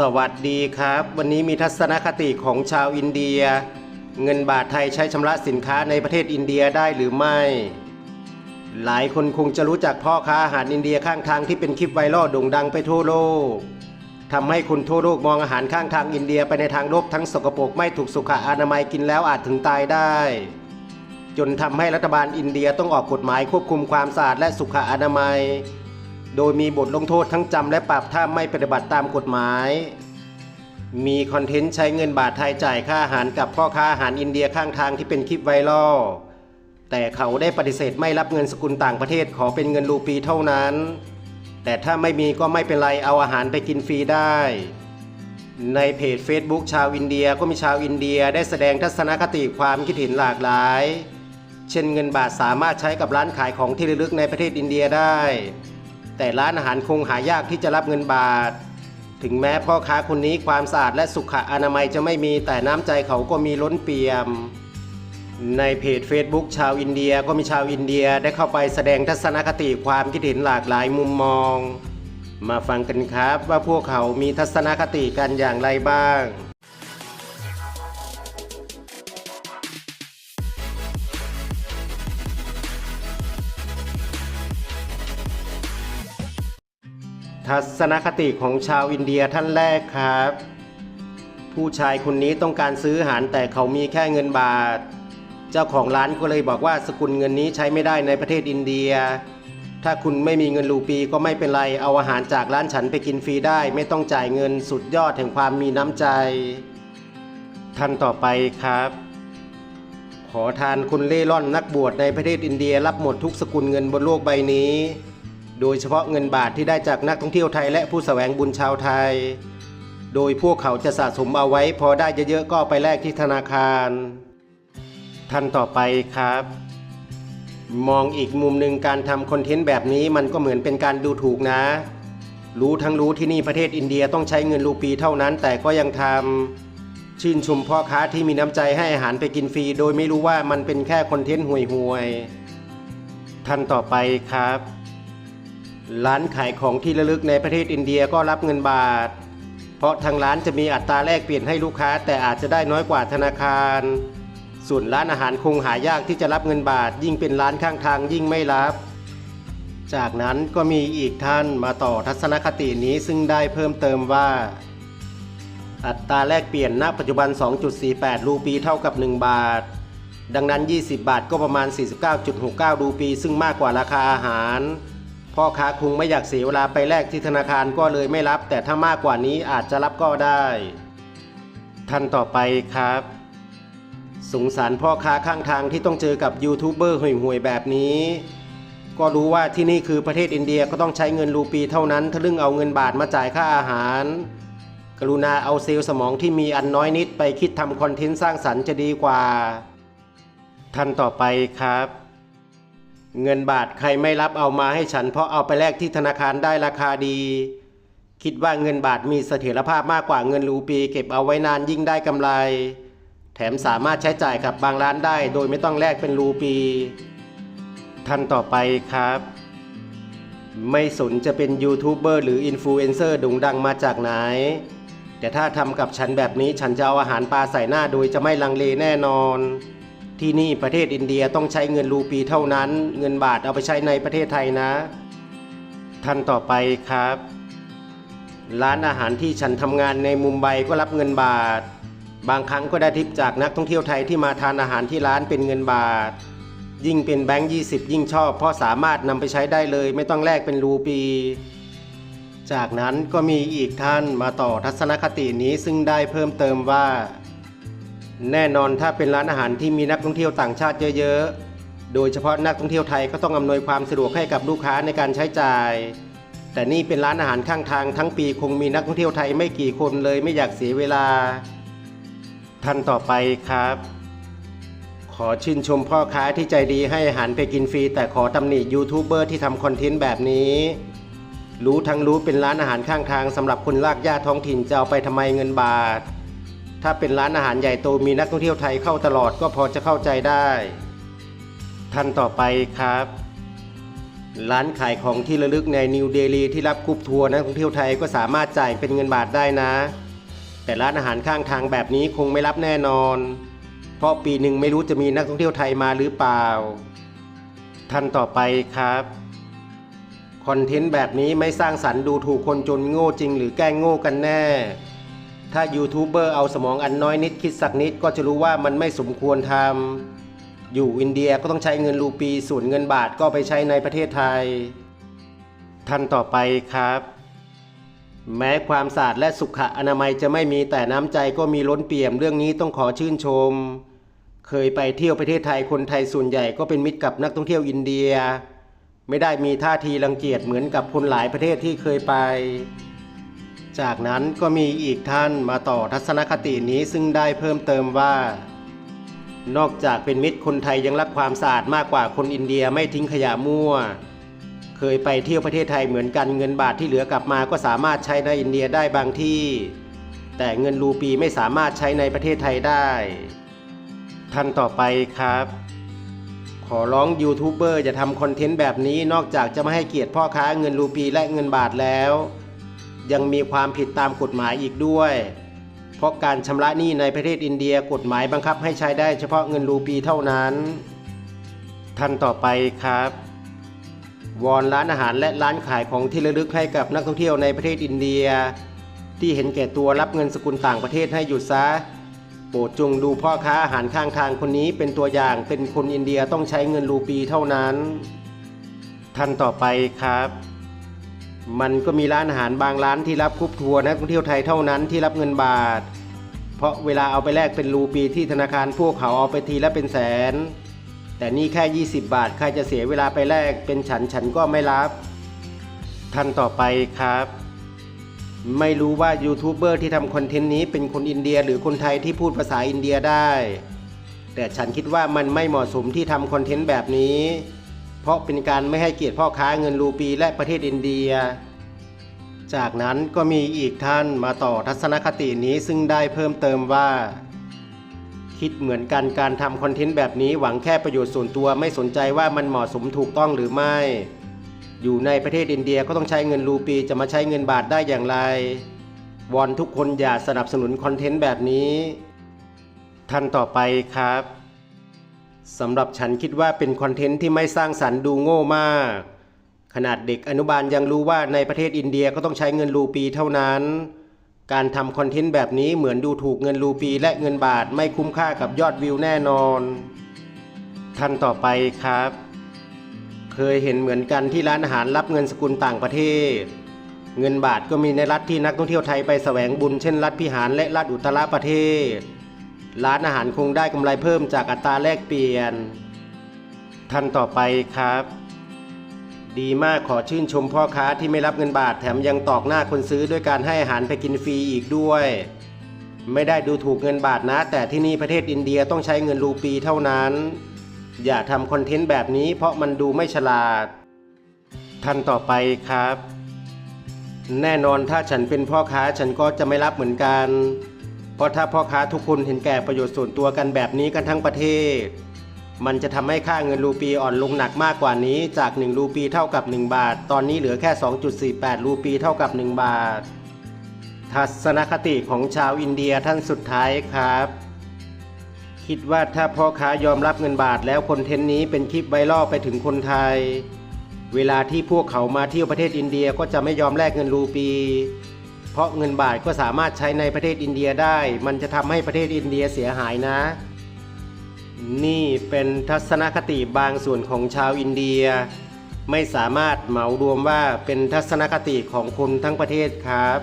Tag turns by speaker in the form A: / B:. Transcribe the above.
A: สวัสดีครับ วันนี้มีทัศนคติของชาวอินเดีย เงินบาทไทยใช้ชำระสินค้าในประเทศอินเดียได้หรือไม่ หลายคนคงจะรู้จักพ่อค้าอาหารอินเดียข้างทางที่เป็นคลิปไวรัลโด่งดังไปทั่วโลกทำให้คนทั่วโลกมองอาหารข้างทางอินเดียไปในทางลบทั้งสกปรกไม่ถูกสุขอนามัยกินแล้วอาจถึงตายได้ จนทำให้รัฐบาลอินเดียต้องออกกฎหมายควบคุมความสะอาดและสุขอนามัย โดยมีบทลงโทษทั้งจำและปรับถ้าไม่ปฏิบัติตามกฎหมาย มีคอนเทนต์ใช้เงินบาทไทยจ่ายค่าอาหารกับพ่อค้าอาหารอินเดียข้างทางที่เป็นคลิปไวรัลแต่เขาได้ปฏิเสธไม่รับเงินสกุลต่างประเทศขอเป็นเงินรูปีเท่านั้น แต่ถ้าไม่มีก็ไม่เป็นไรเอาอาหารไปกินฟรีได้ ในเพจ Facebook ชาวอินเดียก็มีชาวอินเดียได้แสดงทัศนคติความคิดเห็นหลากหลาย เช่นเงินบาทสามารถใช้กับร้านขายของที่ระลึกในประเทศอินเดียได้ แต่ร้านอาหารคงหายากที่จะรับเงินบาท ถึงแม้พ่อค้าคนนี้ความสะอาดและสุขอนามัยจะไม่มีแต่น้ำใจเขาก็มีล้นเปี่ยม ในเพจ Facebook ชาวอินเดียก็มีชาวอินเดียได้เข้าไปแสดงทัศนคติความคิดเห็นหลากหลายมุมมอง มาฟังกันครับว่าพวกเขามีทัศนคติกันอย่างไรบ้าง ทัศนคติของชาวอินเดียท่านแรกครับ ผู้ชายคนนี้ต้องการซื้ออาหารแต่เขามีแค่เงินบาท เจ้าของร้านก็เลยบอกว่าสกุลเงินนี้ใช้ไม่ได้ในประเทศอินเดีย ถ้าคุณไม่มีเงินรูปีก็ไม่เป็นไรเอาอาหารจากร้านฉันไปกินฟรีได้ ไม่ต้องจ่ายเงินสุดยอดแห่งความมีน้ำใจ ท่านต่อไปครับ ขอทานคนเล่ร่อนนักบวชในประเทศอินเดียรับหมดทุกสกุลเงินบนโลกใบนี้ โดยเฉพาะเงินบาทที่ได้จากนักท่องเที่ยวไทยและผู้แสวงบุญชาวไทย โดยพวกเขาจะสะสมเอาไว้ พอได้เยอะๆก็ไปแลกที่ธนาคารท่านต่อไปครับ มองอีกมุมหนึ่งการทำคอนเทนต์แบบนี้มันก็เหมือนเป็นการดูถูกนะ รู้ทั้งรู้ที่นี่ประเทศอินเดียต้องใช้เงินรูปีเท่านั้น แต่ก็ยังทำชื่นชมพ่อค้าที่มีน้ำใจให้อาหารไปกินฟรี โดยไม่รู้ว่ามันเป็นแค่คอนเทนต์ห่วยๆท่านต่อไปครับ ร้านขายของที่ระลึกในประเทศอินเดียก็รับเงินบาท เพราะทางร้านจะมีอัตราแลกเปลี่ยนให้ลูกค้า แต่อาจจะได้น้อยกว่าธนาคาร ส่วนร้านอาหารคงหายากที่จะรับเงินบาท ยิ่งเป็นร้านข้างทางยิ่งไม่รับ จากนั้นก็มีอีกท่านมาต่อทัศนคตินี้ซึ่งได้เพิ่มเติมว่า อัตราแลกเปลี่ยนณปัจจุบัน 2.48 รูปีเท่ากับ 1 บาท ดังนั้น 20 บาทก็ประมาณ 49.69 รูปี ซึ่งมากกว่าราคาอาหาร พ่อค้าคงไม่อยากเสียเวลาไปแลกที่ธนาคารก็เลยไม่รับ แต่ถ้ามากกว่านี้อาจจะรับก็ได้ ท่านต่อไปครับ สงสารพ่อค้าข้างทางที่ต้องเจอกับยูทูบเบอร์ห่วยๆแบบนี้ ก็รู้ว่าที่นี่คือประเทศอินเดียก็ต้องใช้เงินรูปีเท่านั้นทะลึ่งเอาเงินบาทมาจ่ายค่าอาหาร กรุณาเอาเซลล์สมองที่มีอันน้อยนิดไปคิดทำคอนเทนต์สร้างสรรค์จะดีกว่า ท่านต่อไปครับ เงินบาทใครไม่รับเอามาให้ฉัน เพราะเอาไปแลกที่ธนาคารได้ราคาดี คิดว่าเงินบาทมีเสถียรภาพมากกว่าเงินรูปี เก็บเอาไว้นานยิ่งได้กำไร แถมสามารถใช้จ่ายกับบางร้านได้ โดยไม่ต้องแลกเป็นรูปี ท่านต่อไปครับ ไม่สนจะเป็นยูทูบเบอร์หรืออินฟลูเอนเซอร์โด่งดังมาจากไหน แต่ถ้าทำกับฉันแบบนี้ฉันจะเอาอาหารปลาใส่หน้าโดยจะไม่ลังเลแน่นอน ที่นี่ประเทศอินเดียต้องใช้เงินรูปีเท่านั้น เงินบาทเอาไปใช้ในประเทศไทยนะ ท่านต่อไปครับ ร้านอาหารที่ฉันทำงานในมุมไบก็รับเงินบาท บางครั้งก็ได้ทิปจากนักท่องเที่ยวไทยที่มาทานอาหารที่ร้านเป็นเงินบาท ยิ่งเป็นแบงค์20 ยิ่งชอบ เพราะสามารถนำไปใช้ได้เลย ไม่ต้องแลกเป็นรูปี จากนั้นก็มีอีกท่านมาต่อทัศนคตินี้ซึ่งได้เพิ่มเติมว่า แน่นอนถ้าเป็นร้านอาหารที่มีนักท่องเที่ยวต่างชาติเยอะๆ โดยเฉพาะนักท่องเที่ยวไทยก็ต้องอำนวยความสะดวกให้กับลูกค้าในการใช้จ่าย แต่นี่เป็นร้านอาหารข้างทางทั้งปีคงมีนักท่องเที่ยวไทยไม่กี่คนเลยไม่อยากเสียเวลา ท่านต่อไปครับ ขอชื่นชมพ่อค้าที่ใจดีให้อาหารไปกินฟรี แต่ขอตำหนิยูทูบเบอร์ที่ทำคอนเทนต์แบบนี้รู้ทั้งรู้เป็นร้านอาหารข้างทางสำหรับคนลากย่าท้องถิ่นจะเอาไปทำไมเงินบาท ถ้าเป็นร้านอาหารใหญ่โตมีนักท่องเที่ยวไทยเข้าตลอดก็พอจะเข้าใจได้ ท่านต่อไปครับ ร้านขายของที่ระลึกในนิวเดลีที่รับกรุ๊ปทัวร์นักท่องเที่ยวไทยก็สามารถจ่ายเป็นเงินบาทได้นะ แต่ร้านอาหารข้างทางแบบนี้คงไม่รับแน่นอน เพราะปีหนึ่งไม่รู้จะมีนักท่องเที่ยวไทยมาหรือเปล่า ท่านต่อไปครับคอนเทนต์แบบนี้ไม่สร้างสรรค์ดูถูกคนจนโง่จริงหรือแกล้งโง่กันแน่ ถ้ายูทูบเบอร์เอาสมองอันน้อยนิดคิดสักนิดก็จะรู้ว่ามันไม่สมควรทำอยู่อินเดียก็ต้องใช้เงินรูปีส่วนเงินบาทก็ไปใช้ในประเทศไทย ท่านต่อไปครับ แม้ความสะอาดและสุขอนามัยจะไม่มีแต่น้ำใจก็มีล้นเปี่ยมเรื่องนี้ต้องขอชื่นชม เคยไปเที่ยวประเทศไทยคนไทยส่วนใหญ่ก็เป็นมิตรกับนักท่องเที่ยวอินเดีย ไม่ได้มีท่าทีรังเกียจเหมือนกับคนหลายประเทศที่เคยไป จากนั้นก็มีอีกท่านมาต่อทัศนคตินี้ซึ่งได้เพิ่มเติมว่า นอกจากเป็นมิตรคนไทยยังรักความสะอาดมากกว่าคนอินเดียไม่ทิ้งขยะมั่ว เคยไปเที่ยวประเทศไทยเหมือนกันเงินบาทที่เหลือกลับมาก็สามารถใช้ในอินเดียได้บางที่ แต่เงินรูปีไม่สามารถใช้ในประเทศไทยได้ ท่านต่อไปครับขอร้องยูทูบเบอร์จะทำคอนเทนต์แบบนี้นอกจากจะไม่ให้เกียรติพ่อค้าเงินรูปีและเงินบาทแล้ว ยังมีความผิดตามกฎหมายอีกด้วย เพราะการชำระหนี้ในประเทศอินเดียกฎหมายบังคับให้ใช้ได้เฉพาะเงินรูปีเท่านั้นท่านต่อไปครับ วอนร้านอาหารและร้านขายของที่ระลึกให้กับนักท่องเที่ยวในประเทศอินเดีย ที่เห็นแก่ตัวรับเงินสกุลต่างประเทศให้หยุดซะโปรดจงดูพ่อค้าอาหารข้างทางคนนี้เป็นตัวอย่างเป็นคนอินเดียต้องใช้เงินรูปีเท่านั้น ท่านต่อไปครับ มันก็มีร้านอาหารบางร้านที่รับกรุ๊ปทัวร์นักท่องเที่ยวไทยเท่านั้นที่รับเงินบาท เพราะเวลาเอาไปแลกเป็นรูปีที่ธนาคารพวกเขาเอาไปทีละเป็นแสน แต่นี่แค่ 20 บาทใครจะเสียเวลาไปแลกเป็นฉันฉันก็ไม่รับท่านต่อไปครับ ไม่รู้ว่ายูทูบเบอร์ที่ทำคอนเทนต์นี้เป็นคนอินเดียหรือคนไทยที่พูดภาษาอินเดียได้ แต่ฉันคิดว่ามันไม่เหมาะสมที่ทำคอนเทนต์แบบนี้ เพราะเป็นการไม่ให้เกียรติพ่อค้าเงินรูปีและประเทศอินเดีย จากนั้นก็มีอีกท่านมาต่อทัศนคตินี้ซึ่งได้เพิ่มเติมว่า คิดเหมือนกันการทำคอนเทนต์แบบนี้หวังแค่ประโยชน์ส่วนตัวไม่สนใจว่ามันเหมาะสมถูกต้องหรือไม่ อยู่ในประเทศอินเดียก็ต้องใช้เงินรูปีจะมาใช้เงินบาทได้อย่างไรวอนทุกคนอย่าสนับสนุนคอนเทนต์แบบนี้ ท่านต่อไปครับ สำหรับฉันคิดว่าเป็นคอนเทนต์ที่ไม่สร้างสรรค์ดูโง่มาก ขนาดเด็กอนุบาลยังรู้ว่าในประเทศอินเดียก็ต้องใช้เงินรูปีเท่านั้น การทำคอนเทนต์แบบนี้เหมือนดูถูกเงินรูปีและเงินบาทไม่คุ้มค่ากับยอดวิวแน่นอนท่านต่อไปครับ เคยเห็นเหมือนกันที่ร้านอาหารรับเงินสกุลต่างประเทศ เงินบาทก็มีในรัฐที่นักท่องเที่ยวไทยไปแสวงบุญเช่นรัฐพิหารและรัฐอุตรประเทศ ร้านอาหารคงได้กำไรเพิ่มจากอัตราแลกเปลี่ยน ท่านต่อไปครับ ดีมากขอชื่นชมพ่อค้าที่ไม่รับเงินบาทแถมยังตอกหน้าคนซื้อด้วยการให้อาหารไปกินฟรีอีกด้วย ไม่ได้ดูถูกเงินบาทนะ แต่ที่นี่ประเทศอินเดียต้องใช้เงินรูปีเท่านั้น อย่าทำคอนเทนต์แบบนี้เพราะมันดูไม่ฉลาด ท่านต่อไปครับ แน่นอนถ้าฉันเป็นพ่อค้าฉันก็จะไม่รับเหมือนกัน เพราะถ้าพ่อค้าทุกคนเห็นแก่ประโยชน์ส่วนตัวกันแบบนี้กันทั้งประเทศ มันจะทำให้ค่าเงินรูปีอ่อนลงหนักมากกว่านี้จาก 1 รูปีเท่ากับ 1 บาท ตอนนี้เหลือแค่ 2.48 รูปีเท่ากับ 1 บาท ทัศนคติของชาวอินเดียท่านสุดท้ายครับ คิดว่าถ้าพ่อค้ายอมรับเงินบาทแล้วคอนเทนต์นี้เป็นคลิปไวรัลไปถึงคนไทย เวลาที่พวกเขามาเที่ยวประเทศอินเดียก็จะไม่ยอมแลกเงินรูปี เพราะเงินบาทก็สามารถใช้ในประเทศอินเดียได้ มันจะทำให้ประเทศอินเดียเสียหายนะ นี่เป็นทัศนคติบางส่วนของชาวอินเดีย ไม่สามารถเหมารวมว่าเป็นทัศนคติของคนทั้งประเทศครับ